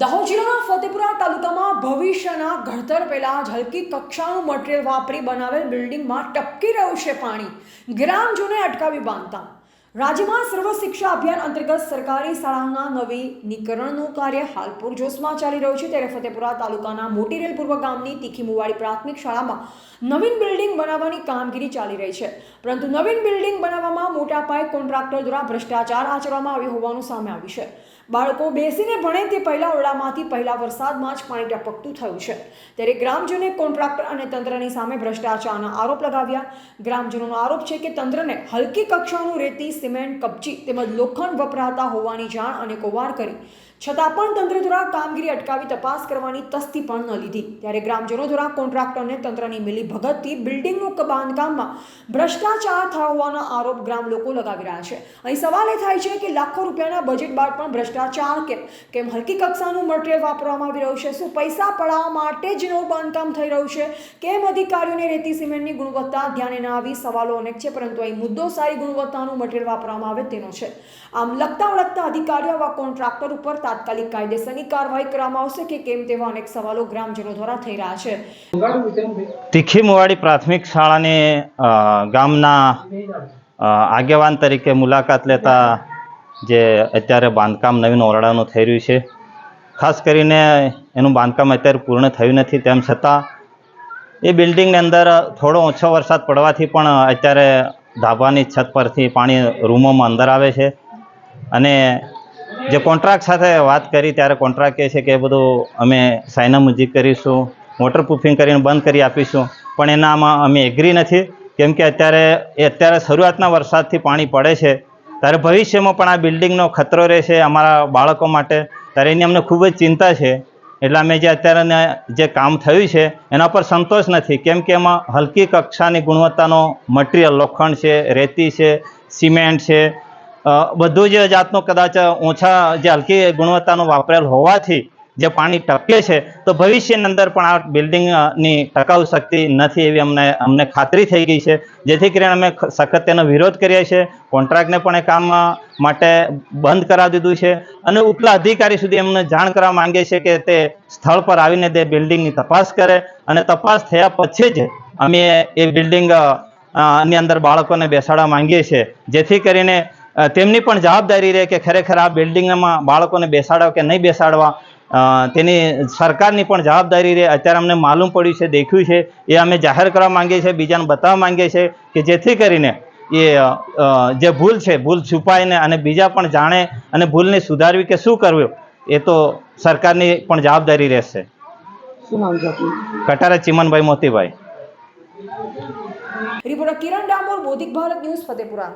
દાહોદ જિલ્લાના ફતેપુરા તાલુકામાં ભવિષ્યના ઘડતર પહેલા હલકી કક્ષાનું મટીરિયલ વાપરી બનાવેલ બિલ્ડિંગમાં ટપકી રહ્યું છે પાણી. ગ્રામજોને અટકાવી બાંધતા રાજ્યમાં સર્વ શિક્ષા અભિયાન અંતર્ગત સરકારી શાળાઓના નવીનીકરણનું કાર્ય હાલ પૂરજોશમાં ચાલી રહ્યું છે. ત્યારે ફતેપુરા તાલુકાના મોટી રેલ પૂર્વ ગામની તીખી મુવાડી પ્રાથમિક શાળામાં નવીન બિલ્ડિંગ બનાવવાની કામગીરી ચાલી રહી છે. પરંતુ નવીન બિલ્ડિંગ બનાવવામાં મોટા પાયે કોન્ટ્રાક્ટર દ્વારા ભ્રષ્ટાચાર આચરવામાં આવ્યો હોવાનું સામે આવ્યું છે. બાળકો બેસીને ભણે તે પહેલા ઓરડામાંથી પહેલા વરસાદમાં જ પાણી ટપકતું થયું છે. ત્યારે ગ્રામજનોએ કોન્ટ્રાક્ટર અને તંત્રની સામે ભ્રષ્ટાચારના આરોપ લગાવ્યા. ગ્રામજનોનો આરોપ છે કે તંત્રને હલકી કક્ષાનું રેતી, સિમેન્ટ, કપચી તેમજ લોખંડ વપરાતા હોવાની જાણ અને કોવાર કરી. છતાં પણ તંત્ર દ્વારા કામગીરી અટકાવી તપાસ કરવાની તસ્તી પણ ન લીધી. ત્યારે ગ્રામજનો દ્વારા કોન્ટ્રાક્ટરને તંત્રની મિલી ભગતથી બિલ્ડિંગનું બાંધકામમાં ભ્રષ્ટાચાર થયો હોવાનો આરોપ ગ્રામ લોકો લગાવી રહ્યા છે. અહીં સવાલ એ થાય છે કે લાખો રૂપિયાના બજેટ બાદ પણ ભ્રષ્ટાચાર કેમ કેમ હલકી કક્ષાનું મટીરિયલ વાપરવામાં આવી રહ્યું છે. શું પૈસા પડાવવા માટે જ નવું બાંધકામ થઈ રહ્યું છે? કેમ અધિકારીઓને રેતી સિમેન્ટની ગુણવત્તા ધ્યાને ના આવી? સવાલો અનેક છે, પરંતુ અહીં મુદ્દો સારી ગુણવત્તાનું મટીરિયલ વાપરવામાં આવે તેનો છે. આમ લગતા વળગતા અધિકારીઓ આવા કોન્ટ્રાક્ટર ઉપર તાત્કાલિક કાયદેસરની કાર્યવાહી કરવામાં આવશે કે કેમ તેવા અનેક સવાલો ગ્રામજનો દ્વારા થઈ રહ્યા છે. તીખી મુવાડી પ્રાથમિક શાળાની ગામના આગેવાન તરીકે મુલાકાત લેતા જે અત્યારે બાંધકામ નવીન ઓરડાનું થઈ રહ્યું છે. ખાસ કરીને એનું બાંધકામ અત્યારે પૂર્ણ થયું નથી, તેમ છતાં એ બિલ્ડિંગની અંદર થોડો ઓછો વરસાદ પડવાથી પણ અત્યારે ધાબાની છત પરથી પાણી રૂમોમાં અંદર આવે છે. અને જે કોન્ટ્રાક્ટ સાથે વાત કરી, ત્યારે કોન્ટ્રાક્ટ કહે છે કે બધું અમે સાયનામુજી કરીશું, વોટરપ્રૂફિંગ કરીને બંધ કરી આપીશું, પણ એનામાં અમે એગ્રી નથી. કેમ કે અત્યારે એ અત્યારે શરૂઆતના વરસાદથી પાણી પડે છે. ત્યારે ભવિષ્યમાં પણ આ બિલ્ડિંગનો ખતરો રહેશે અમારા બાળકો માટે. ત્યારે એની અમને ખૂબ જ ચિંતા છે. એટલે અમે જે અત્યારે જે કામ થયું છે, એના પર સંતોષ નથી. કેમ કે એમાં હલકી કક્ષાની ગુણવત્તાનો મટીરિયલ, લોખંડ છે, રેતી છે, સિમેન્ટ છે. બધું જ જાતનું કદાચ ઓછા જે હલકી ગુણવત્તાનું વાપરેલ હોવાથી જે પાણી ટપકે છે, તો ભવિષ્યની અંદર પણ આ બિલ્ડિંગની ટકાઉ શક્તિ નથી એવી અમને અમને ખાતરી થઈ ગઈ છે. જેથી કરીને અમે સખત તેનો વિરોધ કરીએ છીએ. કોન્ટ્રાક્ટને પણ એ કામ માટે બંધ કરાવી દીધું છે. અને ઉપલા અધિકારી સુધી એમને જાણ કરવા માંગે છે કે તે સ્થળ પર આવીને તે બિલ્ડિંગની તપાસ કરે. અને તપાસ થયા પછી જ અમે એ બિલ્ડિંગની અંદર બાળકોને બેસાડવા માંગીએ છીએ. જેથી કરીને તેમની પણ જવાબદારી રહે કે ખરેખર આ બિલ્ડિંગમાં બાળકોને બેસાડવા કે નહીં બેસાડવા. તેની સરકારની પણ જવાબદારી રહે. અત્યારે અમને માલુમ પડ્યું છે દેખ્યું છે. એ અમે જાહેર કરવા માંગીએ છીએ બીજાને બતાવવા માંગીએ છીએ કે જેથી કરીને એ જે ભૂલ છે ભૂલ છુપાઈને અને બીજા પણ જાણે અને ભૂલને સુધારવી કે શું કરવું એ તો સરકારની પણ જવાબદારી રહેશે. Katara Chimanbhai Motibhai. Reporter Kiran Damor Bodhik Bharat news Fatepura.